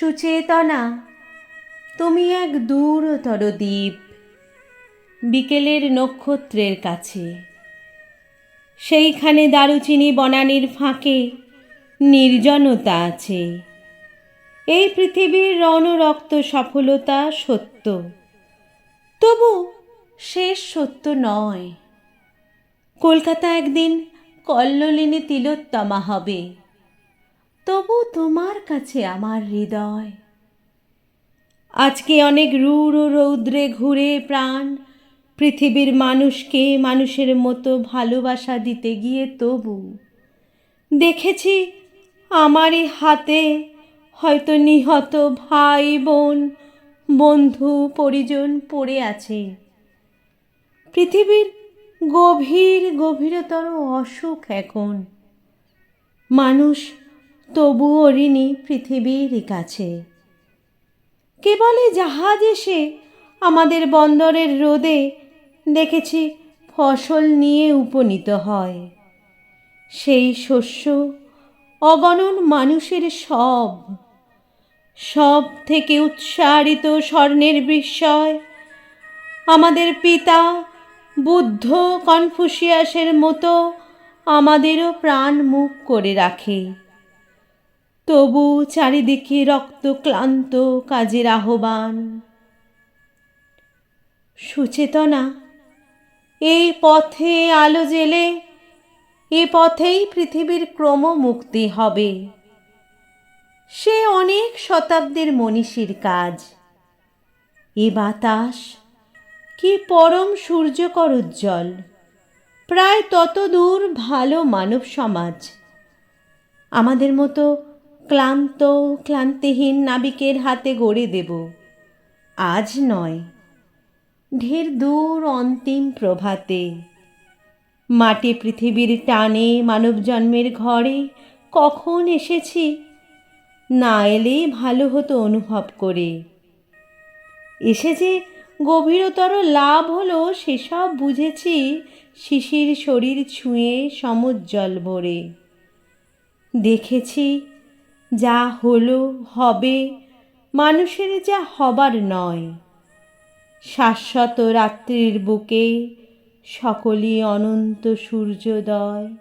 সুচেতনা, তুমি এক দূরতর দ্বীপ, বিকেলের নক্ষত্রের কাছে। সেইখানে দারুচিনি বনানির ফাঁকে নির্জনতা আছে। এই পৃথিবীর রণরক্ত সফলতা সত্য। তবু শেষ সত্য নয়। কলকাতা একদিন কল্লোলিনী তিলোত্তমা হবে। তবু তোমার কাছে আমার হৃদয়। আজকে অনেক রূঢ় রৌদ্রে ঘুরে প্রাণ, পৃথিবীর মানুষকে মানুষের মতো ভালোবাসা দিতে গিয়ে তবু। দেখেছি আমারই হাতে হয়তো নিহত ভাই বোন বন্ধু, পরিজন পড়ে আছে। পৃথিবীর গভীর, গভীরতর অসুখ এখন। মানুষ তবুও ঋণী পৃথিবীর কাছে। কেবলই জাহাজ এসে আমাদের বন্দরের রোদে দেখেছি ফসল নিয়ে উপনীত হয়। সেই শস্য, অগণন মানুষের সব সব থেকে উৎসারিত স্বর্ণের বিস্ময়, আমাদের পিতা বুদ্ধ কনফুসিয়াসের মতো আমাদেরও প্রাণ মুখ করে রাখে। তবু চারিদিকে রক্ত ক্লান্ত কাজের আহ্বান। সুচেতনা এই পথে আলো জেলে, এ পথেই পৃথিবীর ক্রম মুক্তি হবে। সে অনেক শতাব্দীর মনীষীর কাজ। এ বাতাস কি পরম সূর্যকর উজ্জ্বল। প্রায় তত দূর ভালো মানব সমাজ। আমাদের মতো ক্লান্ত, ক্লান্তিহীন নাবিকের হাতে গড়ে দেব। আজ নয়। ঢের দূর অন্তিম প্রভাতে। মাটি পৃথিবীর টানে মানব জন্মের ঘরে কখন এসেছি? না এলে ভালো হতো অনুভব করে। এসে যে গভীরতর লাভ হলো, সেসব বুঝেছি শিশির শরীর ছুঁয়ে সমুজ্জ্বল ভরে। দেখেছি যা হলো হবে মানুষের যা হবার নয়। শাশ্বত রাত্রির বুকে সকলই অনন্ত সূর্যোদয়।